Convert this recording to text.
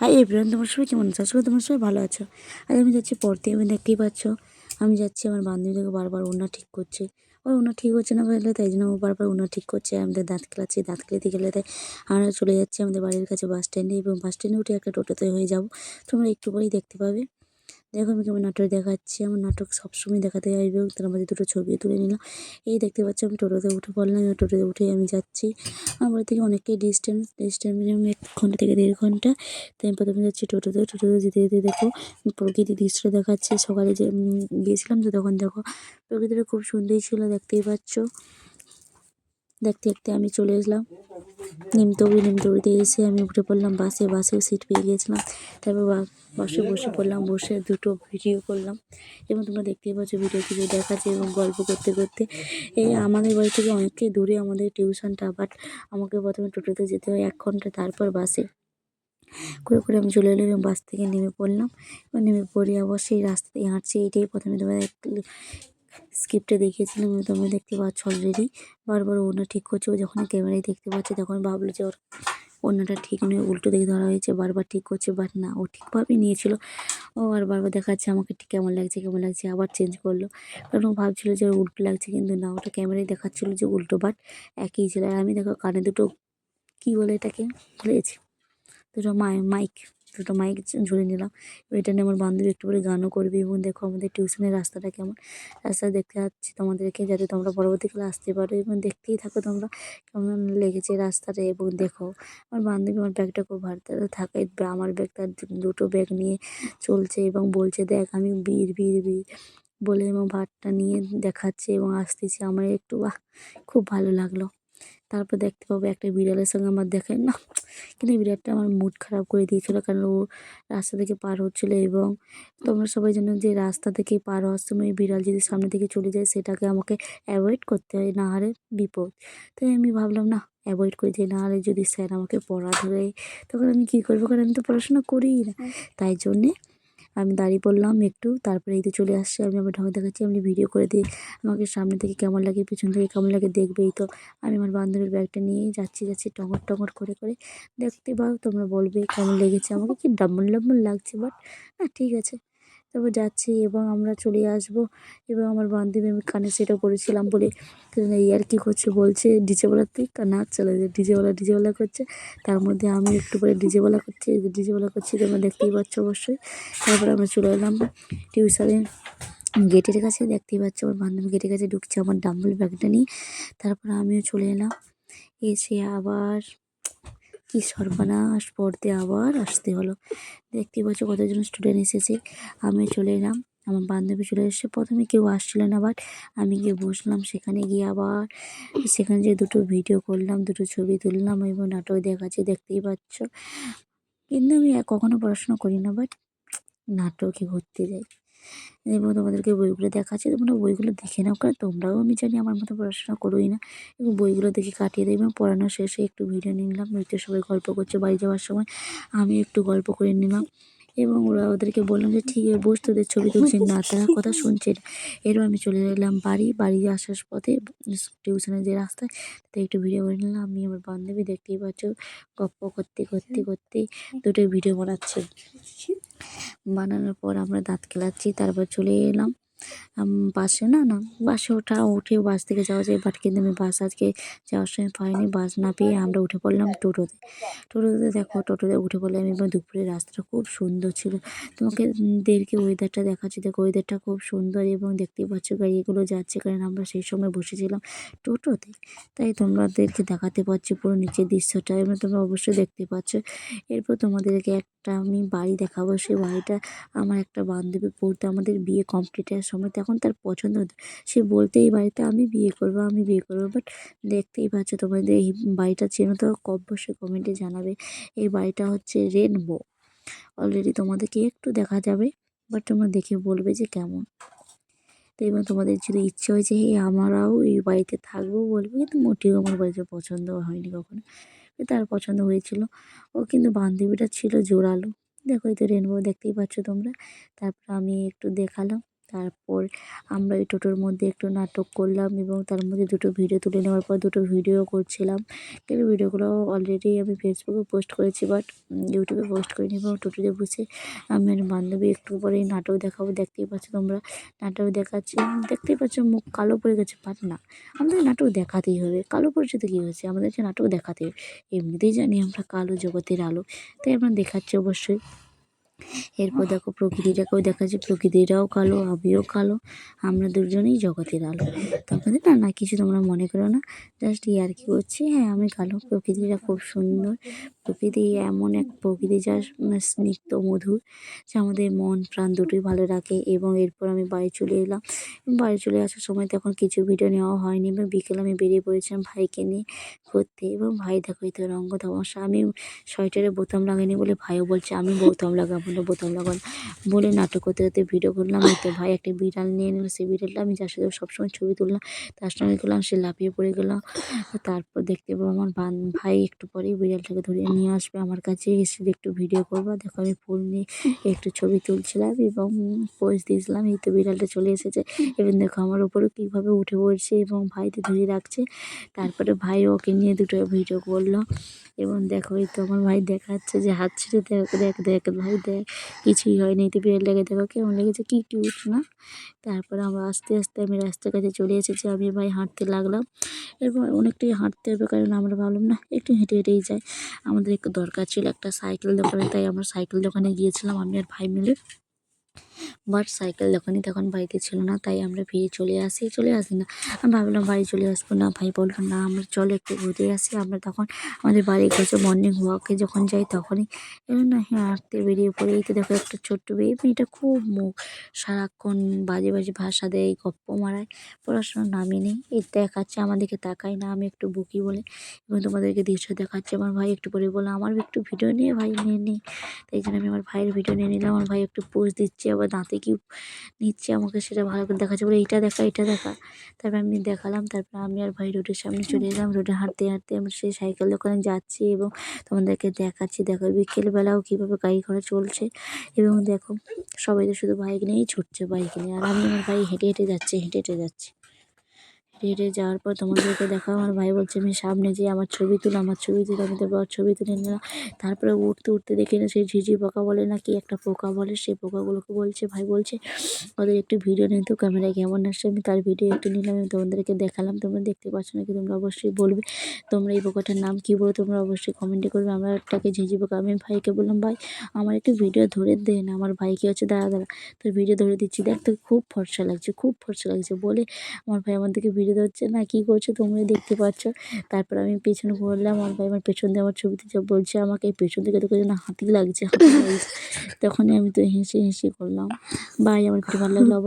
Hi everyone, তোমার সবাই কেমন আছো? আসলে তোমার সবাই ভালো আছো। আর আমি যাচ্ছি পড়তে আমি দেখতেই পাচ্ছ। আমি যাচ্ছি, আমার বান্ধবীদেরকে বারবার ওনা ঠিক করছে। ওর ওনা ঠিক হচ্ছে না বলে তাই জন্য বারবার ওনা ঠিক করছে। আমাদের দাঁত খেলাচ্ছি, দাঁত খেলাতে খেলাতে আমরা চলে যাচ্ছি আমাদের বাড়ির কাছে বাস স্ট্যান্ডে এবং বাস স্ট্যান্ডে উঠে একটা টোটোতে হয়ে যাব। তোমরা একটু পরেই দেখতে পাবে। দেখো আমি কেমন নাটক দেখাচ্ছি, আমার নাটক সবসময় দেখাতে চাইবে তার মধ্যে দুটো ছবি তুলে নিলাম। এই দেখতে পাচ্ছি আমি টোটোতে উঠে পড়লাম টোটোতে উঠে আমি যাচ্ছি। আমার বাড়ি থেকে অনেকটাই ডিস্টেন্স ডিস্টেন্স মিনিমাম এক ঘণ্টা থেকে দেড় ঘণ্টা। তাই আমি প্রথমে যাচ্ছি টোটোতে টোটোতে যেতে যেতে দেখো প্রকৃতির দৃশ্য দেখাচ্ছে। সকালে যে গিয়েছিলাম তো তখন দেখো, প্রকৃতিটা খুব সুন্দরই ছিল, দেখতেই পাচ্ছ। দেখতে দেখতে আমি চলে এসলাম। নিমতৌড়ি নিমতৌড়িতে এসে আমি উঠে পড়লাম বাসে বাসেও সিট পেয়ে গিয়েছিলাম। তারপর বাসে বসে পড়লাম, বসে দুটো ভিডিও করলাম। এবং তোমরা দেখতেই পাচ্ছ ভিডিও কিছু দেখাচ্ছে এবং গল্প করতে করতে। এই আমাদের বাড়ি থেকে অনেকটাই দূরে আমাদের টিউশনটা বাট আমাকে প্রথমে টোটোতে যেতে হয় এক ঘণ্টা, তারপর বাসে। করে করে আমি চলে এলাম এবং বাস থেকে নেমে পড়লাম। এবং নেমে পড়ে আবার সেই রাস্তা দিয়ে হাঁটছি, এইটাই প্রথমে তোমাদের স্ক্রিপ্টে দেখিয়েছিলাম তোমরা দেখতে পাচ্ছ অলরেডি বারবার ওনা ঠিক করছে, ও যখন ক্যামেরায় দেখতে পাচ্ছে তখন ভাবলো যে ওর ওনাটা ঠিক নয়, উল্টো দিকে ধরা হয়েছে, বারবার ঠিক করছে বাট না, ও ঠিকভাবেই নিয়েছিল। ও আর বারবার দেখাচ্ছে আমাকে ঠিক কেমন লাগছে কেমন লাগছে, আবার চেঞ্জ করল। কারণ ও ভাবছিলো যে ওর উল্টো লাগছে, কিন্তু না, ওটা ক্যামেরায় দেখাচ্ছিলো যে উল্টো বাট একই ছিল। আর আমি দেখো কানে দুটো, কী বলে এটাকে ভুলে গেছি দুটো মাই মাইক দুটো মাইক ঝুলে নিলাম। এটা নিয়ে আমার বান্ধবী একটু করে গানও করবে এবং দেখো আমাদের টিউশনের রাস্তাটা কেমন। রাস্তা দেখতে যাচ্ছি তোমাদেরকে যাতে তোমরা পরবর্তীকালে আসতে পারো এবং দেখতেই থাকো তোমরা কেমন লেগেছে রাস্তাটা এবং দেখো আমার বান্ধবী আমার ব্যাগটা খুব ভারতে থাকে, আমার ব্যাগ তার দুটো ব্যাগ নিয়ে চলছে এবং বলছে, দেখ, আমি বীর বীর বীর। বলে এবং ভাতটা নিয়ে দেখাচ্ছে এবং আসতেছে। আমার একটু খুব ভালো লাগল। তারপর দেখতে পাবো একটা বিড়ালের সঙ্গে আমার দেখে না কিন্তু এই বিড়ালটা আমার মুড খারাপ করে দিয়েছিলো কারণ ও রাস্তা থেকে পার হচ্ছিল এবং তোমরা সবাই জানো যে রাস্তা থেকে পার হওয়ার সময় বিড়াল যদি সামনে থেকে চলে যায় সেটাকে আমাকে অ্যাভয়েড করতে হয় না হলে বিপদ। তাই আমি ভাবলাম না অ্যাভয়েড করে যে না হলে যদি স্যার আমাকে পড়া ধরে তখন আমি কী করব? কারণ আমি তো পড়াশোনা করিই না। তাই জন্যে আমি দাঁড়িয়ে পড়লাম একটু, তারপরে এই তো চলে আসছে, আমি আমার ঢঙ্গে দেখাচ্ছি আপনি ভিডিও করে দিয়ে আমাকে সামনে থেকে কেমন লাগে, পিছন থেকে কেমন লাগে দেখবেই তো। আমি আমার বান্ধবীর ব্যাগটা নিয়ে যাচ্ছি যাচ্ছি টঙর টঙর করে করে দেখতে পাও, তোমরা বলবে কেমন লেগেছে, আমাকে কি ডাম্বল ডাম্বল লাগছে বাট হ্যাঁ ঠিক আছে। তারপর যাচ্ছি এবং আমরা চলে আসব। এবং আমার বান্ধবী আমি কানে সেটা পড়েছিলাম বলে ইয়ার কি করছে বলছে ডিজেওয়ালার থেকে নাচ চলে যায় ডিজেওয়ালা ডিজেওয়ালা করছে। তার মধ্যে আমি একটু করে ডিজেওয়ালা করছি ডিজেওয়ালা করছি, তোমরা দেখতেই পাচ্ছ অবশ্যই। তারপর আমরা চলে এলাম টিউশনে। গেটের কাছে দেখতেই পাচ্ছ আমার বান্ধবী গেটের কাছে ঢুকছে, আমার ডাম্বল ব্যাগটা নিয়ে। তারপর আমিও চলে এলাম। এসে আবার কি সর্বনাশ, পড়তে আবার আসতে হলো। দেখতেই পাচ্ছ কতজন স্টুডেন্ট এসেছে। আমি চলে এলাম, আমার বান্ধবী চলে এসেছে। প্রথমে কেউ আসছিল না বাট আমি গিয়ে বসলাম, সেখানে গিয়ে আবার সেখানে যে দুটো ভিডিও করলাম, দুটো ছবি তুললাম এবং নাটক দেখাচ্ছি, দেখতেই পাচ্ছ। কিন্তু আমি কখনো পড়াশোনা করি না বাট নাটকে ঘুরতে যাই। এবং তোমাদেরকে বইগুলো দেখাচ্ছি। তোমরা বইগুলো দেখে নাও কারণ তোমরাও আমি জানি আমার মতো পড়াশোনা করোই না। এবং বইগুলো দেখে কাটিয়ে দেয় এবং পড়ানো শেষে একটু ভিডিও নিলাম। নৃত্য সবাই গল্প করছে বাড়ি যাওয়ার সময়। আমি একটু গল্প করে নিলাম। এবং ওরা ওদেরকে বললাম যে, ঠিক বস, তোদের ছবি তুলছি। না, তারা কথা শুনছে না। এরপর আমি চলে গেলাম বাড়ি। বাড়ি আসার পথে টিউশনের যে রাস্তায় তাতে একটু ভিডিও করে নিলাম। আমি আমার বান্ধবী, দেখতেই পাচ্ছ, গপ্প করতে করতে করতে দুটো ভিডিও বানাচ্ছে। বানানোর পর আমরা দাঁত খেলাচ্ছি তারপর চলে এলাম। বাসে না না, বাসে ওঠা, উঠে বাস থেকে যাওয়া যায় বাট কিন্তু আমি বাস আজকে যাওয়ার সময় পাইনি, বাস না পেয়ে আমরা উঠে পড়লাম টোটোতে। টোটোতে দেখো, টোটোতে উঠে পড়লাম এবং দুপুরের রাস্তাটা খুব সুন্দর ছিল। তোমাকে দেরকে ওয়েদারটা দেখাচ্ছি, দেখো ওয়েদারটা খুব সুন্দর এবং দেখতেই পাচ্ছ গাড়িগুলো যাচ্ছে কারণ আমরা সেই সময় বসেছিলাম টোটোতে। তাই তোমাদেরকে দেখাতে পারছি পুরো নিচের দৃশ্যটা এবং তোমরা অবশ্যই দেখতে পাচ্ছ। এরপর তোমাদেরকে একটা আমি বাড়ি দেখাবো, সেই বাড়িটা আমার একটা বান্ধবী পড়তে আমাদের বিয়ে কমপ্লিটের সময় তখন তার পছন্দ হতো। সে বলতে এই বাড়িতে আমি বিয়ে করব, আমি বিয়ে করব বাট দেখতেই পাচ্ছ তোমাদের এই বাড়িটা চেনো তো অবশ্যই কমেন্টে জানাবে, এই বাড়িটা হচ্ছে রেনবো অলরেডি তোমাদেরকে একটু দেখা যাবে বাট তোমরা দেখে বলবে যে কেমন। তো এবার তোমাদের যদি ইচ্ছে হয়েছে হে, আমারাও এই বাড়িতে থাকব বলবে, কিন্তু মোটেও আমার বাড়িতে পছন্দ হয়নি কখনো। তার পছন্দ হয়েছিল। ও কিন্তু বান্ধবীটা ছিল জোরালো। দেখো এই তো রেনবো দেখতেই পাচ্ছ তোমরা। তারপর আমি একটু দেখালাম। তারপর আমরা ওই টোটোর মধ্যে একটু নাটক করলাম এবং তার মধ্যে দুটো ভিডিও তুলে নেওয়ার পর দুটো ভিডিও করছিলাম। কিন্তু ভিডিওগুলো অলরেডি আমি ফেসবুকে পোস্ট করেছি বাট ইউটিউবে পোস্ট করিনি এবং টোটোতে বসে আমি আর বান্ধবী একটু পরেই নাটক দেখাবো, দেখতেই পাচ্ছ তোমরা। নাটক দেখাচ্ছি দেখতেই পাচ্ছ মুখ কালো পড়ে গেছে বাট না, আমাদের নাটক দেখাতেই হবে। কালো পড়ছে তো কী হয়েছে? আমাদেরকে নাটক দেখাতে হবে, এমনিতেই জানি আমরা কালো জগতের আলো, তাই আমরা দেখাচ্ছি অবশ্যই। এরপর দেখো প্রকৃতিটাকেও দেখা যায় প্রকৃতিটাও কালো, আমিও কালো, আমরা দুজনেই জগতের আলো। তো আপনাদের না না, কিছু তোমরা মনে করো না জাস্ট ইয়ার্কি করছি হ্যাঁ আমি কালো, প্রকৃতিটা খুব সুন্দর। প্রকৃতি এমন এক প্রকৃতি যা মানে স্নিগ্ধ, মধুর, যা আমাদের মন, প্রাণ দুটোই ভালো রাখে এবং এরপর আমি বাড়ি চলে এলাম। বাড়ি চলে আসার সময় তখন কিছু ভিডিও নেওয়া হয়নি এবং বিকেলে আমি বেরিয়ে পড়েছিলাম ভাইকে নিয়ে ঘুরতে এবং ভাই দেখো এই তো রঙ্গ তামাশা, আমি সোয়েটারে বোতাম লাগাইনি বলে ভাইও বলছে, আমি বোতাম লাগাবো। না বোতাম লাগাবো না বলে নাটক করতে করতে ভিডিও করলাম। তো ভাই একটা বিড়াল নিয়ে নিল সেই বিড়ালটা আমি যার সাথে সবসময় ছবি তুললাম, তার সঙ্গে করলাম সে লাফিয়ে পড়ে গেলাম তারপর দেখতে পাবো আমার ভাই একটু পরেই বিড়ালটাকে ধরে নিয়ে আসবে আমার কাছে। এসে একটু ভিডিও করব। দেখো আমি ফুল নিয়ে একটু ছবি তুলছিলাম এবং পোজ দিয়েছিলাম। এই তো বিড়ালটা চলে এসেছে। এবং দেখো আমার ওপরেও কীভাবে উঠে পড়ছে এবং ভাইতে ধরে রাখছে। তারপরে ভাই ওকে নিয়ে দুটো ভিডিও করল। এবং দেখো এই তো আমার ভাই দেখাচ্ছে যে হাত ছেড়ে দেখ দেখ দেখ, ভাই দেখ। কিছুই হয়নি। তো বিড়ালটাকে দেখো কেমন লেগেছে, কি কিউট না? তারপরে আমরা আস্তে আস্তে আমি রাস্তার কাছে চলে এসেছি। আমি ভাই হাঁটতে লাগলাম। এরপর অনেকটাই হাঁটতে হবে, কারণ আমরা ভাবলাম, না, একটু হেঁটে হেঁটেই যাই। আমাদের একটু দরকার ছিল একটা সাইকেল দোকানে, তাই আমরা সাইকেল দোকানে গিয়েছিলাম, আমি আর ভাই মিলে। বাট সাইকেল দোকানি তখন বাড়িতে ছিল না, তাই আমরা ফিরে চলে আসি। চলে আসি না, আমি ভাবলাম বাড়ি চলে আসব না, ভাই বলল, না, আমরা চলো একটু ঘুরে আসি। আমরা তখন আমাদের বাড়ির কাছে মর্নিং ওয়াকে যখন যাই তখনই না হ্যাঁ হাঁটতে বেরিয়ে পড়ে। এই তো দেখো একটা ছোট্ট মেয়ে, মেয়েটা খুব মুখ, সারাক্ষণ বাজে বাজে ভাষা দেয়, গপ্প মারায় পড়াশোনার নামই নেই এই দেখাচ্ছে, আমাদেরকে তাকাই না, আমি একটু বকি বলে এবং তোমাদেরকে দৃশ্য দেখাচ্ছে। আমার ভাই একটু পরে বলে আমার একটু ভিডিও নিয়ে, ভাই নিয়ে নিই তাই জন্য আমি আমার ভাইয়ের ভিডিও নিয়ে নিলাম, আমার ভাই একটু পোজ দিচ্ছে, আবার দাঁতে কি নিচ্ছে আমাকে সেটা ভালো করে দেখাচ্ছে। বলে এটা দেখা এটা দেখা। তারপর আমি দেখালাম তারপর আমি আর ভাই রোডের সামনে চলে এলাম। রোডে হাঁটতে হাঁটতে আমি সেই সাইকেল দোকানে যাচ্ছি এবং তোমাদেরকে দেখাচ্ছি। দেখো বিকেলবেলাও কীভাবে গাড়ি ঘোড়া চলছে। এবং দেখো সবাই তো শুধু বাইক নিয়েই ছুটছে বাইক নিয়ে। আর আমি আমার ভাই হেঁটে হেঁটে যাচ্ছে হেঁটে হেঁটে যাচ্ছি। হেঁটে যাওয়ার পর তোমাদেরকে দেখা আমার ভাই বলছে আমি সামনে যেয়ে আমার ছবি তুলো, আমার ছবি তুলে, আমি তারপর ছবি তুলে নিলাম। তারপরে উঠতে উঠতে দেখি না সেই ঝিঝি পোকা বলে না কি একটা পোকা বলে সেই পোকাগুলোকে বলছে, ভাই বলছে, ওদের একটু ভিডিও নিতে ক্যামেরায় কেমন আসছে, আমি তার ভিডিও একটু নিলাম, আমি তোমাদেরকে দেখালাম। তোমরা দেখতে পাচ্ছ নাকি তোমরা অবশ্যই বলবে, তোমরা এই পোকাটার নাম কী বলো, তোমরা অবশ্যই কমেন্টে করবে। আমরা একটাকে ঝিঝি পোকা, আমি ভাইকে বললাম, ভাই, আমার একটু ভিডিও ধরে দে না, আমার ভাইকে হচ্ছে, দাঁড়া দাঁড়া, তোর ভিডিও ধরে দিচ্ছি। দেখ তোকে খুব ফর্সা লাগছে, খুব ফর্সা লাগছে। বলে আমার ভাই আমাদেরকে দিকে ভিডিও ধরছে, না, কি করছে? তোমরা দেখতে পাচ্ছ। তারপর আমি পেছনে ঘুরলাম আমার ভাই আমার পেছন দিয়ে আমার ছবিতে বলছে, আমাকে পেছন থেকে তোকে যেন হাতি লাগছে। তখনই আমি তো হেসে হেসে করলাম, ভাই, আমার খুব ভালো লাগল।